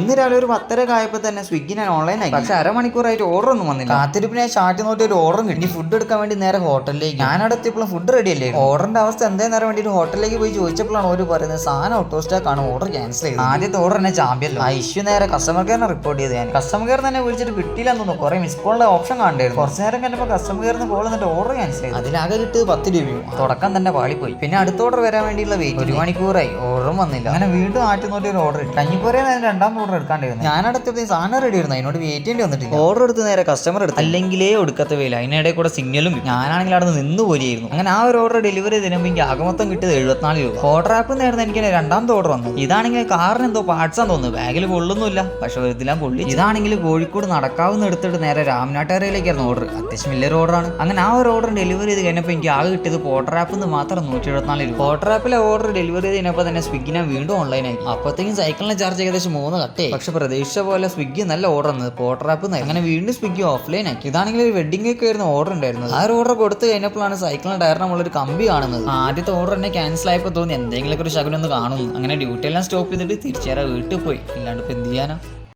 ഇന്ന് രാവിലെ ഒരു പത്തര ആയപ്പോൾ തന്നെ സ്വിഗ്ഗി ഞാൻ ഓൺലൈനായി പക്ഷെ അരമണിക്കൂറായിട്ട് ഓർഡർ ഒന്നും വന്നില്ല. കാത്തിരിപ്പിനെ ചാറ്റ് നോട്ടി ഒരു ഓർഡർ കിട്ടി. ഫുഡ് എടുക്കാൻ വേണ്ടി നേരെ ഹോട്ടലിലേക്ക് ഞാൻ അവിടെ എത്തിയപ്പോഴും ഫുഡ് റെഡി അല്ലേ ഓർഡറിന്റെ അവസ്ഥ എന്തേ നേരം വേണ്ടി ഹോട്ടലിലേക്ക് പോയി ചോദിച്ചപ്പോഴാണ് അവർ പറയുന്നത് സാധനം ഓട്ടോ ഓഫ് സ്റ്റോക്ക് ആണ്. ഓർഡർ ക്യാൻസൽ ചെയ്തത് ആദ്യത്തെ ഓർഡർ തന്നെ ചാമ്പ്യൻ ആ ഇഷ്യൂ നേരെ കസ്റ്റമർ കെയറിനെ റിപ്പോർട്ട് ചെയ്ത് ഞാൻ. കസ്റ്റമർ കെയർ തന്നെ വിളിച്ചിട്ട് കിട്ടിയില്ലെന്ന് തോന്നുന്നു. കുറെ മിസ് കോളിന്റെ ഓപ്ഷൻ കണ്ടായിരുന്നു കുറച്ച് നേരം കഴിഞ്ഞപ്പോൾ കസ്റ്റമർ കെയറിന് കോൾ എന്നിട്ട് ഓർഡർ ക്യാൻസൽ ചെയ്തു. അതിലാകെ കിട്ടിയത് പത്ത് രൂപയും തുടക്കം തന്നെ പാളിപ്പോയി. പിന്നെ അടുത്ത ഓർഡർ വരാൻ വേണ്ടിയുള്ള വെയിറ്റ് ഒരു മണിക്കൂറായി. ഓർഡറും വന്നില്ല. അങ്ങനെ വീണ്ടും ആറ്റി നോട്ടി ഒരു ഓർഡർ ഇട്ടു കഞ്ഞിപ്പോരെ രണ്ടാം ഓർഡർ എടുക്കാണ്ടിരുന്നു ഞാൻ അടുത്തപ്പോൾ സാധനം റെഡി ആയിരുന്നു. അതിനോട് വെയിറ്റ് ചെയ്യേണ്ടി വന്നിട്ടില്ല. ഓർഡർ എടുത്ത് നേരെ കസ്റ്റമർ എടുത്തു. അല്ലെങ്കിലേ ഒടുക്കത്തെ വേല. അതിനിടെ കൂടെ സിഗ്നലും ഞാനാണെങ്കിൽ അവിടെ നിന്ന് പോലെയായിരുന്നു അങ്ങനെ ആ ഒരു ഓർഡർ ഡെലിവറി ചെയ്തപ്പോൾ എനിക്ക് ആകെ മൊത്തം കിട്ടിയത് എഴുപത്തിനാല് രൂപ. ഓർഡർ ആപ്പ് നേരുന്ന എനിക്ക് രണ്ടാമത്തെ ഓർഡർ വന്നു. ഇതാണെങ്കിൽ കാറിന് എന്തോ പാർട്സാന്ന് തോന്നുന്നു. ബാഗിൽ കൊള്ളുന്നില്ല പക്ഷെ ഇതിലാം കൊള്ളി ഇതാണെങ്കിൽ കോഴിക്കോട് നടക്കാവുന്ന എടുത്തിട്ട് നേരെ രാമനാട്ടുകരയിലേക്കായിരുന്നു ഓർഡർ അത്യാവശ്യം വലിയൊരു ഓർഡറാണ് അങ്ങനെ ആ ഒരു ഓർഡർ ഡെലിവറി ചെയ്ത് കഴിഞ്ഞപ്പോൾ എനിക്ക് ആകെ കിട്ടിയത് പോട്ടർ ആപ്പിൽ നിന്ന് മാത്രം നൂറ്റി എഴുപത്തിനാല് രൂപ പോട്ടർ ആപ്പിലെ ഓർഡർ ഡെലിവറി ചെയ്ത് കഴിഞ്ഞപ്പോൾ തന്നെ സ്വിഗ്ഗിനെ ഞാൻ വീണ്ടും ഓൺലൈനായി അപ്പോഴത്തേക്കും സൈക്കിളിനെ ചാർജ് ഏകദേശം മൂന്ന് കട്ടേ പക്ഷെ പ്രതീക്ഷിച്ച പോലെ സ്വിഗ്ഗി നല്ല ഓർഡർ വന്നത്. പോട്ടർ ആപ്പ് അങ്ങനെ വീണ്ടും സ്വിഗ്ഗി ഓഫ്ലൈൻ ആക്കി. ഇതാണെങ്കിൽ ഒരു വെഡിങ് ഒക്കെ ആയിരുന്നു ഓർഡർ ഉണ്ടായിരുന്നത്. ആ ഒരു ഓർഡർ കൊടുത്തു കഴിഞ്ഞപ്പോഴാണ് സൈക്കിളിന് ടയർ ഒരു കമ്പി കാണുന്നത്. ആദ്യത്തെ ഓർഡർ തന്നെ ക്യാൻസൽ ആയപ്പോൾ തോന്നി എന്തെങ്കിലുമൊക്കെ ഒരു ശകുനം ഒന്ന് കാണുന്നു. അങ്ങനെ ഡ്യൂട്ടി എല്ലാം സ്റ്റോപ്പ് ചെയ്തിട്ട് തിരിച്ചേരാ വീട്ടിൽ പോയി. ഇല്ലാണ്ട് ഇപ്പൊ എന്ത് ചെയ്യാനാ?